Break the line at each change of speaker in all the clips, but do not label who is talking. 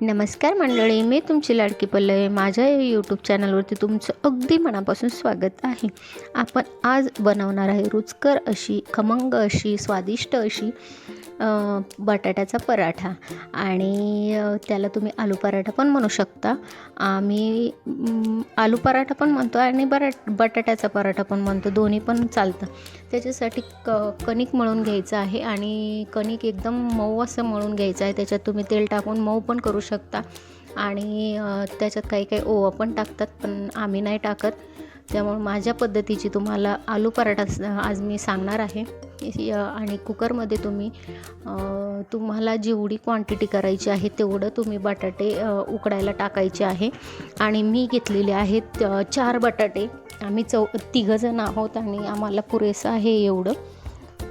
नमस्कार मंडळी मी तुमची लाडकी पल्लवी. माझ्या यूट्यूब चॅनलवरती तुमचं अगदी मनापासून स्वागत आहे. आपण आज बनवणार आहे रुचकर अशी खमंग अशी स्वादिष्ट अशी बटाट्याचा पराठा. आणि त्याला तुम्ही आलू पराठा पण म्हणू शकता. आम्ही आलू पराठा पण म्हणतो आणि बराट बटाट्याचा पराठा पण म्हणतो. दोन्ही पण चालतं. त्याच्यासाठी क कणिक मळून घ्यायचं आहे आणि कणिक एकदम मऊ असं मळून घ्यायचं आहे. त्याच्यात तुम्ही तेल टाकून मऊ पण करू शकता. आणि त्याच्यात काही काही ओवा पण टाकतात पण आम्ही नाही टाकत. त्यामुळे माझ्या पद्धतीची तुम्हाला आलू पराठा आज मी सांगणार आहे. आणि कुकरमध्ये तुम्ही तुम्हाला जेवढी क्वांटिटी करायची आहे तेवढं तुम्ही बटाटे उकडायला टाकायचे आहे. आणि मी घेतलेले आहेत चार बटाटे. आम्ही चौ तिघंजण आहोत आणि आम्हाला पुरेसं आहे एवढं.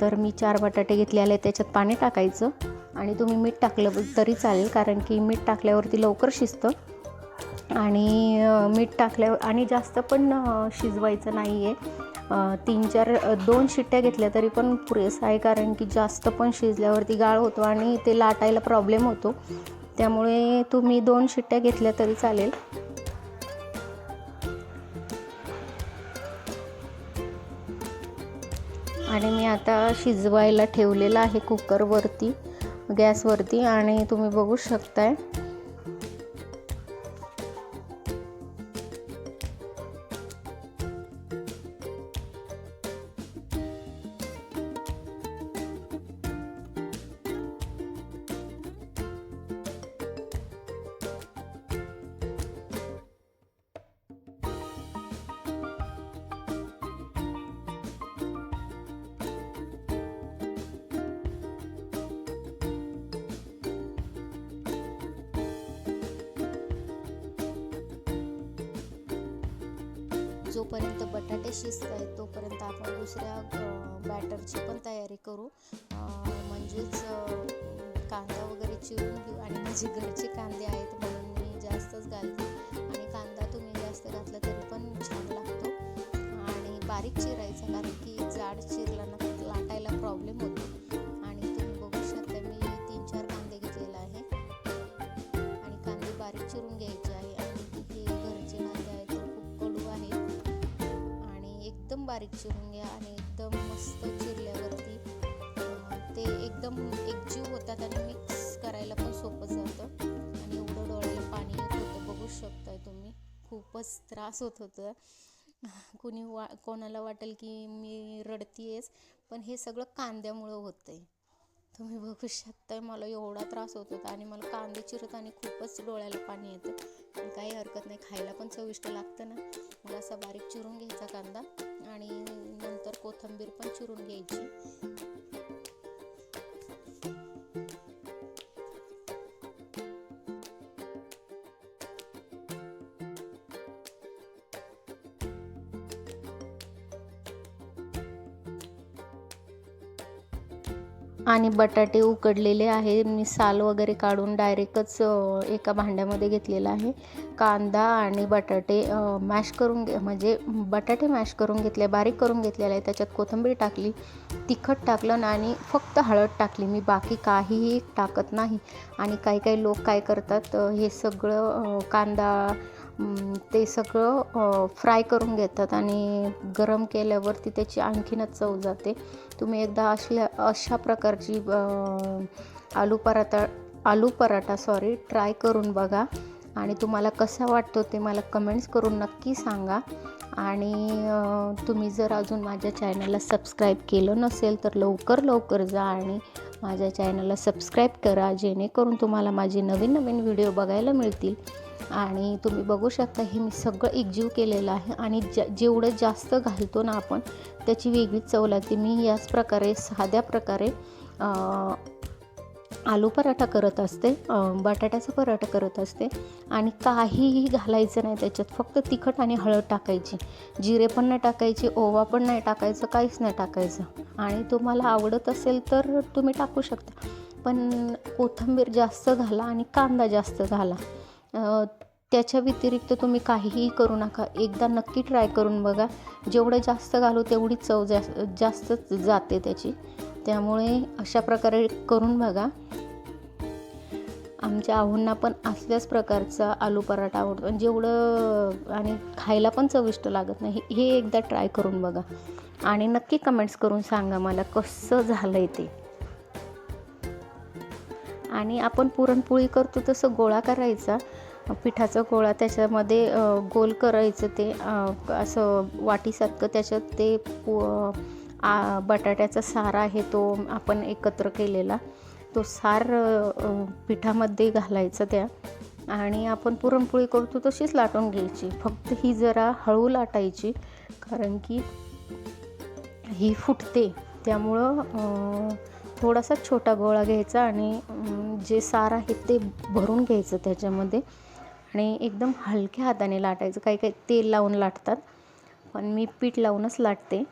तर मी चार बटाटे घेतलेले त्याच्यात पाणी टाकायचं. आणि तुम्ही मीठ टाकलं तरी चालेल कारण की मीठ टाकल्यावरती लवकर शिजतं. आणि मीठ टाकल्यावर आणि जास्त पण शिजवायचं नाही आहे तीन चार दोन शिट्ट्या घेतल्या तरी पण पुरेसं आहे कारण की जास्त पण शिजल्यावरती गाळ होतो आणि ते लाटायला प्रॉब्लेम होतो. त्यामुळे तुम्ही दोन शिट्ट्या घेतल्या तरी चालेल. आणि मी आता शिजवायला ठेवलेलं आहे कुकरवरती गॅसवरती आणि तुम्ही बघू शकताय. जोपर्यंत बटाटे शिजत आहेत तोपर्यंत आपण दुसऱ्या बॅटरची पण तयारी करू. म्हणजेच कांदा वगैरे चिरून घेऊ. आणि माझे घरचे कांदे आहेत म्हणून मी जास्तच घालते. आणि कांदा तुम्ही जास्त घातला तरी पण छान लागतो. आणि बारीक चिरायचा कारण की जाड चिरला ना लाटायला प्रॉब्लेम होतो. आणि तुम्ही बघू शकता मी तीन चार कांदे घेतलेला आहे आणि कांदे बारीक चिरून घ्यायचे. बारीक चिरून घ्या आणि एकदम मस्त चिरल्यावरती ते एकदम एकजीव होतात आणि मिक्स करायला पण सोपं जातं. आणि एवढं डोळ्याला पाणी येत होतं. बघू शकताय तुम्ही. खूपच त्रास होत होतं. कुणी वा कोणाला वाटेल की मी रडतीयेच पण हे सगळं कांद्यामुळं होतं आहे तुम्ही बघू शकता मला एवढा त्रास होत होता आणि मला कांदे चिरताना खूपच डोळ्याला पाणी येतं. पण काही हरकत नाही खायला पण चविष्ट लागतं ना. मग असा बारीक चिरून घ्यायचा कांदा आणि नंतर कोथिंबीर पण चिरून घ्यायची. आणि बटाटे उकडलेले आहे. मी साल वगैरे काढून डायरेक्टच एका भांड्यामध्ये घेतलेला आहे. कांदा आणि बटाटे मॅश करून घे म्हणजे बटाटे मॅश करून घेतले बारीक करून घेतलेले आहे. त्याच्यात कोथिंबीर टाकली तिखट टाकलं आणि फक्त हळद टाकली. मी बाकी काहीही टाकत नाही. आणि काही काही लोक काय करतात हे सगळं कांदा ते सगळं फ्राय करून घेतात आणि गरम केल्यावरती त्याची आणखीनच चव जाते. तुम्ही एकदा असल्या अशा प्रकारची आलू पराठा आलू पराठा सॉरी ट्राय करून बघा. आणि तुम्हाला कसा वाटतो ते मला कमेंट्स करून नक्की सांगा. आणि तुम्ही जर अजून माझ्या चॅनलला सबस्क्राईब केलं नसेल तर लवकर लवकर जा आणि माझ्या चॅनलला सबस्क्राईब करा जेणेकरून तुम्हाला माझे नवीन नवीन व्हिडिओ बघायला मिळतील. आणि तुम्ही बघू शकता हे मी सगळं एकजीव केलेलं आहे आणि ज जेवढं जास्त घालतो ना आपण त्याची वेगळीच चव लागते. मी याच प्रकारे साध्या प्रकारे आलू पराठा करत असते बटाट्याचा पराठा करत असते आणि काहीही घालायचं नाही त्याच्यात फक्त तिखट आणि हळद टाकायची. जिरे पण नाही टाकायचे ओवा पण नाही टाकायचं काहीच नाही टाकायचं. आणि तुम्हाला आवडत असेल तर तुम्ही टाकू शकता. पण कोथिंबीर जास्त घाला आणि कांदा जास्त घाला. त्याच्या व्यतिरिक्त तुम्ही काहीही करू नका. एकदा नक्की ट्राय करून बघा. जेवढं जास्त घालू तेवढी चव जास्त जास्तच जाते त्याची. त्यामुळे अशा प्रकारे करून बघा. आमच्या आहोंना पण असल्याच प्रकारचा आलू पराठा आवडतो. आणि जेवढं आणि खायला पण चविष्ट लागत नाही. हे एकदा ट्राय करून बघा. आणि नक्की कमेंट्स करून सांगा मला कसं झालं आहे ते. आणि आपण पुरणपोळी करतो तसं गोळा करायचा. पिठाचा गोळा त्याच्यामध्ये गोल करायचं ते असं वाटीसारखं त्याच्यात ते पु बटाट्याचा सार आहे तो आपण एकत्र केलेला. तो सार पिठामध्ये घालायचा त्या आणि आपण पुरणपोळी करतो तशीच लाटून घ्यायची. फक्त ही जरा हळू लाटायची कारण की ही फुटते. त्यामुळं थोडासा छोटा गोळा घ्यायचा आणि जे सार आहे ते भरून घ्यायचं त्याच्यामध्ये. आणि एकदम हलक्या हाताने लाटायचं. काही काही तेल लावून लाटतात पण मी पीठ लावूनच लाटते.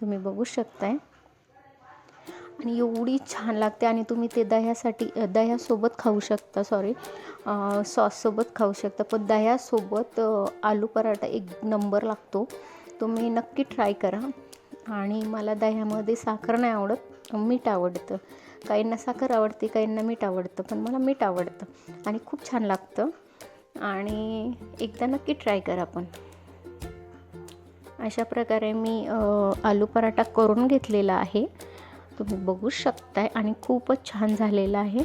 तुम्ही बघू शकताय. आणि एवढी छान लागते आणि तुम्ही ते दह्यासाठी दह्यासोबत खाऊ शकता सॉरी सॉससोबत खाऊ शकता. पण दह्यासोबत आलू पराठा एक नंबर लागतो. तुम्ही नक्की ट्राय करा. आणि मला दह्यामध्ये साखर नाही आवडत मीठ आवडतं. काहींना साखर आवडते काहींना मीठ आवडतं पण मला मीठ आवडतं आणि खूप छान लागतं. आणि एकदा नक्की ट्राय करा पण. अशा प्रकारे मी आलू पराठा करून घेतलेला आहे. तुम्ही बघू शकताय आणि खूपच छान झालेला आहे.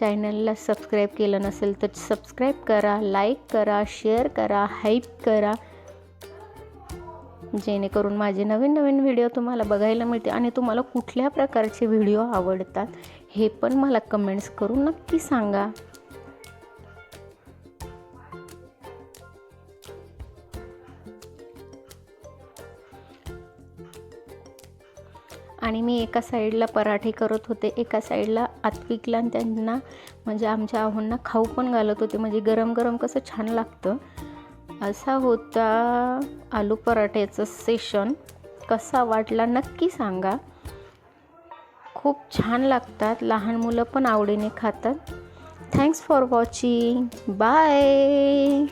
चॅनलला सबस्क्राईब केलं नसेल तर सबस्क्राईब करा लाईक करा शेअर करा हाईप करा. जेणेकरून माझे नवीन नवीन व्हिडिओ तुम्हाला बघायला मिळते आणि तुम्हाला कुठल्या प्रकारचे व्हिडिओ आवडतात हे पण मला कमेंट्स करून नक्की सांगा. आणि मी एका साईडला पराठे करत होते एका साईडला आत्विकला आणि त्यांना म्हणजे आमच्या आहोंना खाऊ पण घालत होते म्हणजे गरम गरम कसं छान लागतं. असा होता आलू पराठ्याचं सेशन कसा वाटला नक्की सांगा. खूप छान लागतात लहान मुलं पण आवडीने खातात. Thanks for watching bye